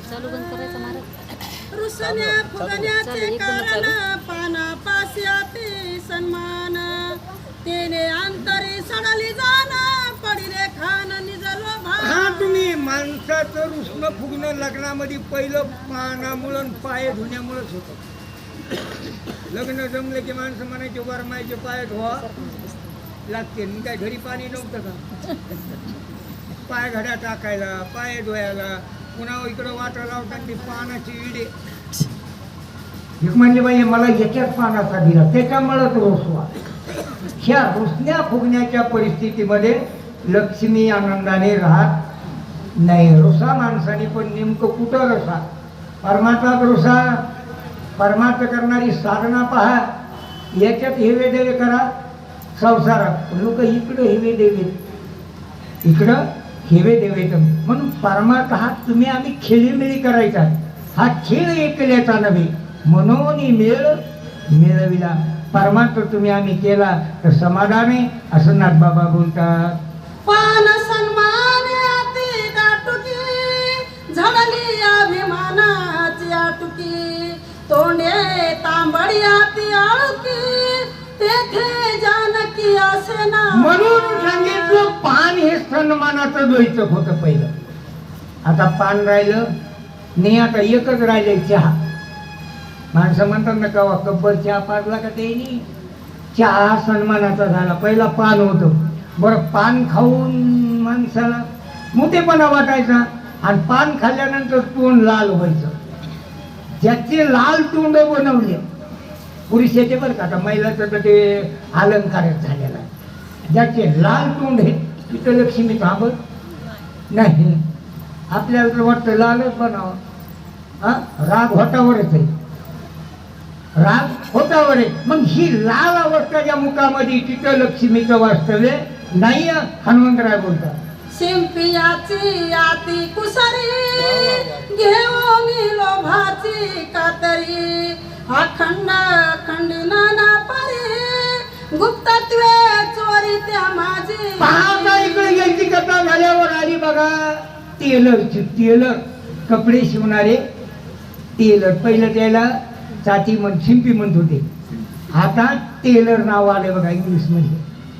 चालू बंद करायचं महाराज रुसण्या फुगण्याचे कारण सन्मान. तेने अंतरी सडली जाण पडिले खान निजलो हा भान तुम्ही माणसाचं रुसणं फुगणं लग्नामध्ये पहिलं पानामुळं पाय धुण्यामुळंच होतं. लग्न जमलं की माणसं म्हणायचे वरमायचे पाय धुवा. लागते. मग काय घरी पाणी नव्हतं का? पाय घड्या टाकायला पाय धुवायला. पुन्हा इकडं वाटा लावताना ती पानाची इडे. एक म्हणजे बाई मला याच्याच पानाचा दिला त्याच्यामुळंच रोसवा. ह्या रुसण्या फुगण्याच्या परिस्थितीमध्ये लक्ष्मी आनंदाने राहत नाही. रुसा माणसाने पण नेमकं कुठं रसा? परमात्मात रुसा? परमार्थ करणारी साधना पहा. याच्यात हेवे देवे करा. संसारात लोक इकडं हेवे देवे इकडं खेवे देवे म्हणून परमार्थ हा तुम्ही आम्ही खेळीमेळी करायचा. हा खेळ एकल्याचा नव्हे म्हणून मेळ मिळविला. परमार्थ तुम्ही आम्ही केला तर समाधाने आहे असं नाथबाबा बोलतात. पान सन्मान अति अभिमानाची आटुकी. तोंडे तांबडी आती आळुकी तेथे जानकी असे ना म्हणून सांगितलं पान हे सन्मानाचं द्वैतक होतं पहिलं. आता पान राहिलं नाही आता एकच राहिले चहा. माणसं म्हणतात ना कवा कब्बर चहा पाडला का ते चहा हा सन्मानाचा झाला. पहिला पान होतं. बरं पान खाऊन माणसाला मोठेपणा वाटायचा आणि पान खाल्ल्यानंतर तोंड लाल व्हायचं. ज्याचे लाल तोंड बनवले पुरुषाचे बरं का. आता महिलाचं तर ते अलंकारच झालेला आहे. ज्याचे लाल तोंड आहे तिथं लक्ष्मी थांबत नाही. आपल्याला तर वाटतं लालच बनावं. हा? राग होटावरच आहे. राग होतावर आहे. मग ही लाल अवस्था ज्या मुखामध्ये तिथं लक्ष्मीचं वास्तव्य नाही हनुमंतराय बोलतात. शिंपियाची आती कुसरी घेऊन लोभाची कातरी. अखंड खंडिना ना परी. गुप्तत्वे चोरी त्या माझे. पाहता इकडे यांची कथा झाल्यावर आली बघा. टेलर टेलर कपडे शिवणारे टेलर पहिलं त्याला चाती म्हण शिंपी म्हणत होते. आता टेलर नाव आले बघा इंग्लिशमध्ये.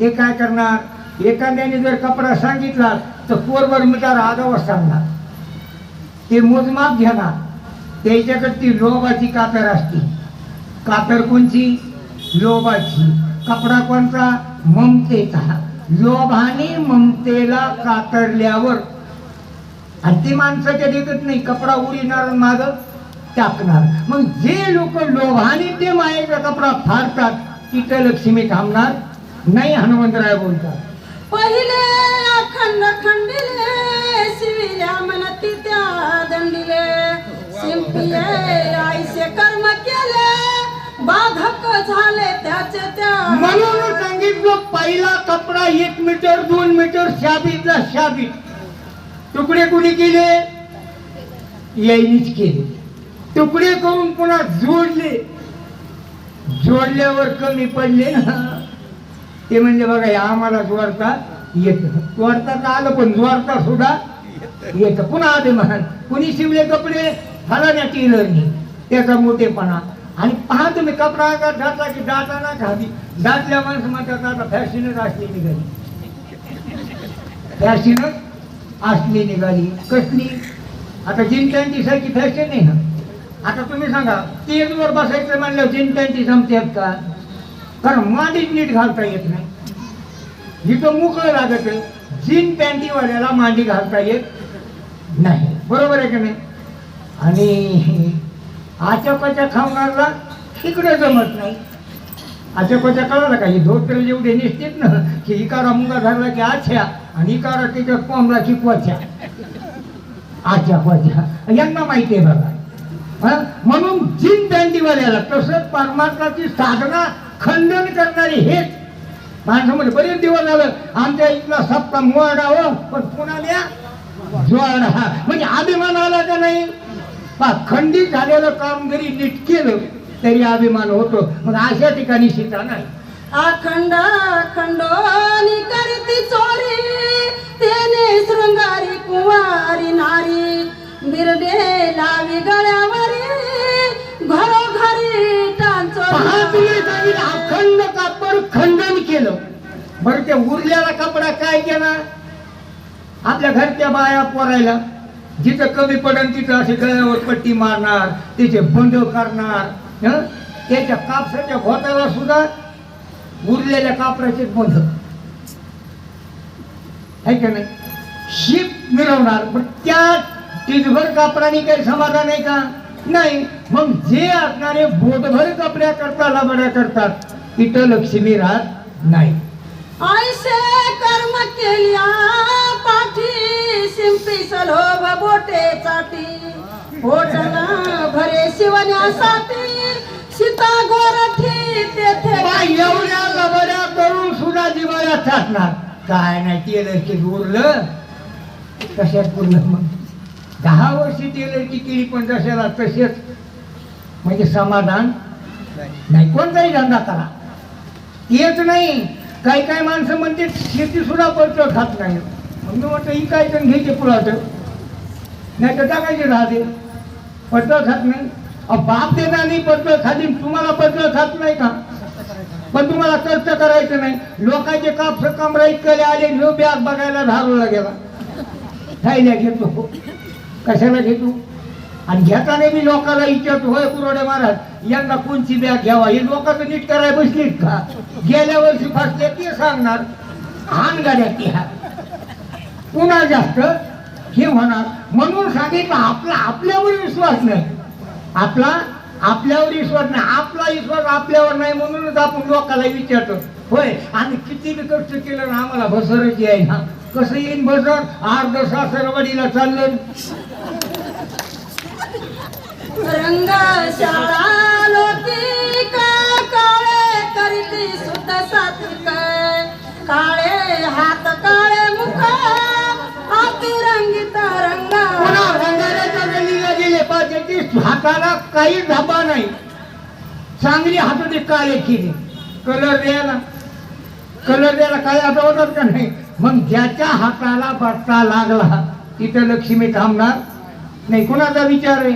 ते काय करणार? एखाद्याने जर कपडा सांगितला तर पोरभर मीटर आगावर सांगणार. ते मोजमाप घेणार. त्याच्याकडे ती लोबाची कातर असते कातर कोणची? लोबाची कपडा कोणता? ममतेचा. लोभाने ममतेला कातरल्यावर. आणि ते माणसाच्या देखत नाही कपडा उडीणार माग टाकणार. मग जे लोक लोभाने ते मायेचा कपडा फाडतात तिथं लक्ष्मी थांबणार नाही हनुमंतराय बोलतात. पहिले अखंड खंडिले शिविल्या मनती त्या दंडिले. शिंपिये कर्म केले बाधक झाले त्याचे त्या म्हणून सांगितलं पहिला कपडा एक मीटर दोन मीटर शाबीतला शाबीत. तुकडे कुणी केले? यायनीच केले. तुकडे करून पुन्हा जोडले. जोडल्यावर कमी पडले ना. ते म्हणजे बघा आम्हाला जोडता येत. जोडता तर आलं पण जोडता सुद्धा येत. पुन्हा आले म्हणाल कुणी शिवले कपडे? फलाण्या टेलरनी त्याचा मोठेपणा. आणि पहा तुम्ही कपडा अंगात घातला की दाटा ना दातल्या दाटल्या माणसं म्हणतात आता फॅशनच असली निघाली. फॅशनच असली निघाली. कसली? आता जिन पॅन्टी सारखी फॅशन आहे ना. आता तुम्ही सांगा तेजवर बसायचं म्हणलं जीन पॅन्टी जमतात का? कारण मांडीच नीट घालता येत नाही. जिथं मोकळं लागत जीन पॅन्टीवाल्याला मांडी घालता येत नाही. बरोबर आहे का नाही? आणि आचापाच्या खावणारला इकडे जमत नाही. आचपाच्या कळाला का? ही धोतर जेवढे निसतेत ना की इकारा मुंगा धरला की आछ्या आणि इकारा तिच्या कोंबला की क्वाच्या आच्या क्वाच्या यांना माहिती आहे बघा. म्हणून जीन दांडीवाल्याला तसंच परमार्थाची साधना खंडन करणारी हेच. माणसामध्ये बरेच दिवस आलं आमच्या इथला सप्ताह मोडावं हो, पण पुण्याला जोडा म्हणजे अभिमान आला का नाही? पहा खंडित झालेलं काम जरी नीट केलं तरी अभिमान होतो. मग अशा ठिकाणी सीता नाही. अखंड खंडोनी करती चोरी तेने शृंगारी कुवारी नारी बिरडे लावी गळ्यावरी घरोघरी टांचो अखंड कापड खंडन केलं. बरं त्या उरलेला कपडा काय केला? आपल्या घरच्या बाया पोरायला जिथं कमी पडन तिथं असे गळ्यावर पट्टी मारणार तिचे बंद करणार त्याच्या कापसाच्या घोटाला सुद्धा उरलेल्या कापराचे बंध है का नाही? शीप मिळवणार पण त्या टिजभर कापडाने काही समाधान आहे का? नाही. मग जे असणारे बोटभर कपड्या करता लबड्या करतात तिथं लक्ष्मी राहत नाही सलोभ बोटे चाटी भरे शिवण्यासाठी. सीता गोरठी तेथे बा, एवढ्या लबड्या करून सुद्धा दिवाळ्या थाटणार काय नाही टेलर की उरलं. तशाच पूर्ण मग. दहा वर्षी की केली पण जशाला तसेच. म्हणजे समाधान नाही. कोणताही धंदा करा. येत नाही. काही काही माणसं म्हणते शेती सुद्धा पडतं खात नाही. मग मी म्हटलं ही काय तर घ्यायचे पुढात नाही तर टाकायचे राहते पत्र खात नाही. अहो, बाप देणार नाही पत्र खाली. तुम्हाला पत्र खात नाही का? पण तुम्हाला कष्ट करायचं नाही. लोकांचे काप कमरा कले आले लो बॅग बघायला धारूला गेला थैल्या घेतो. कशाला घेतो? आणि घेताना मी लोकांना विचारतो होय कुरोडे महाराज. यांना कोणची बॅग घ्यावा? हे लोकांचं नीट करायला बसलीत का? गेल्या वर्षी फसले ते सांगणार. हान गाड्या ती हा पुन्हा जास्त हे होणार. म्हणून सांगितलं आपला आपल्यावर विश्वास नाही. आपला आपल्यावर विश्वास नाही. आपला विश्वास आपल्यावर नाही म्हणूनच आपण लोकांना विचारतो. होय आणि किती बी कष्ट केलं ना आम्हाला भसरच आहे ना कसं येईन भसर अर्ध सासरवाडीला चाललं. रंग काळे काळे हात काळे मुख. हाती रंगीत रंग हाताला काही धबा नाही. चांगली हाताने काळे केली. कलर द्यायला. कलर द्यायला काय आता होणार का नाही? मग ज्याच्या हाताला बट्टा लागला तिथं लक्ष्मी थांबणार. नाही कुणाचा विचार आहे?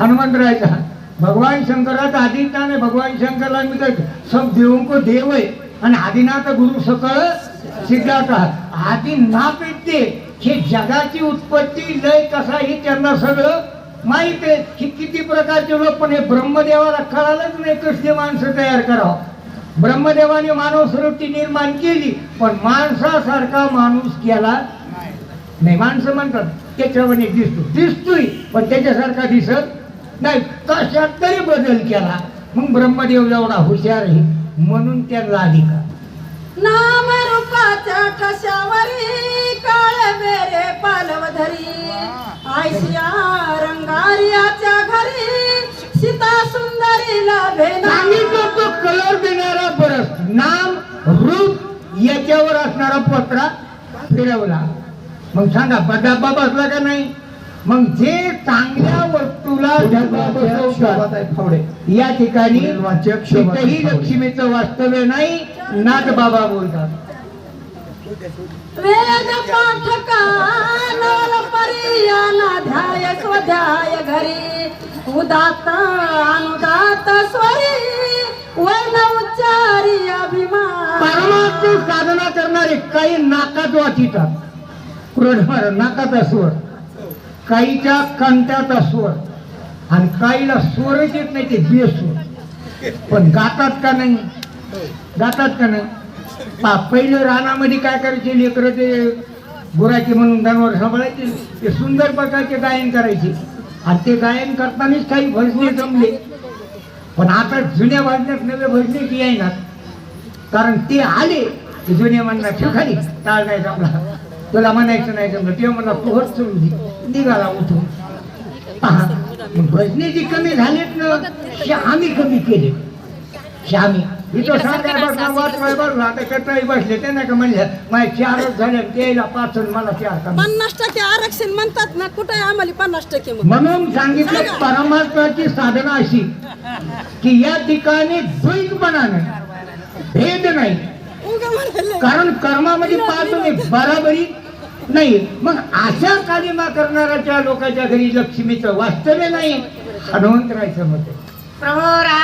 हनुमंतरायचा. भगवान शंकराचा आदिनाथ आहे भगवान शंकरला मी काय सब देऊन को देव आहे आणि आदिनाथ गुरु सकळ सिद्धार्थ. आदिनाथ ते हे जगाची उत्पत्ती लय कसाही त्यांना सगळं माहीत आहे की किती प्रकारचे लोक पण हे ब्रह्मदेवाला कळालंच नाही कसली माणसं तयार करावं. ब्रह्मदेवाने मानव सृष्टी निर्माण केली पण माणसासारखा माणूस केला नाही. माणसं म्हणतात त्याच्यावर दिसतो. दिसतोय पण त्याच्यासारखा दिसत नाही. कशात तरी बदल केला. मग ब्रह्मदेव एवढा हुशार आहे म्हणून त्याला अधिकार नाम रूपाच्या ठशावरी काळ बेरे पालवधरी आयसिया कलर देणारा बरस नाम रूप याच्यावर असणारा पत्रा फिरवला. मग सांगा बदाबा बसला का नाही? मग जे चांगल्या वस्तूला बसवतात या ठिकाणी कुठेही लक्ष्मीचं वास्तव्य नाही नाथ बाबा बोलतात. वेद पाठका नवल परियाना ध्याय स्वध्याय घरी उदात अनुदा परमात्म साधना करणारे काही नाकात वाचितात क्रोधमार नाकाचा स्वर. काहीच्या कंट्याचा स्वर. आणि काहीला स्वरच येत नाही ते बेस्वर. पण गातात का नाही? गातात का नाही? पा पहिलं रानामध्ये काय करायचे लेकरं ते? गुराचे म्हणून जनावर सांभाळायचे? ते सुंदर प्रकारचे गायन करायचे. आणि ते गायन करतानाच काही भजने जमले. पण आता जुन्या भजण्यात नवे भजने की येणार कारण ते आले. की जुन्या म्हणला ठेव खाली टाळ नाही जमला. तुला म्हणायचं नाही जमलं तेव्हा म्हणला होत सोडून निघाला उठून. भजने जी कमी झालेत ना आम्ही कमी केले. आम्ही. इथं सांगाय बसला वाचवाय बसला. आता कटाई बसले ते नाही का म्हणले माझे चारच झाले त्याला पाच मला चार कमी. पन्नास टक्के आरक्षण म्हणतात ना कुठे आम्हाला पन्नास टक्के म्हणून सांगितलं परमात्म्याची साधना अशी की या ठिकाणी द्वैतपणा नाही भेद नाही. कारण कर्मामध्ये पाहतो नाही. बराबरी नाही. मग अशा कालिमा करणाऱ्या लोकांच्या घरी लक्ष्मीचं वास्तव्य नाही. हनुमंतरायचं मत राम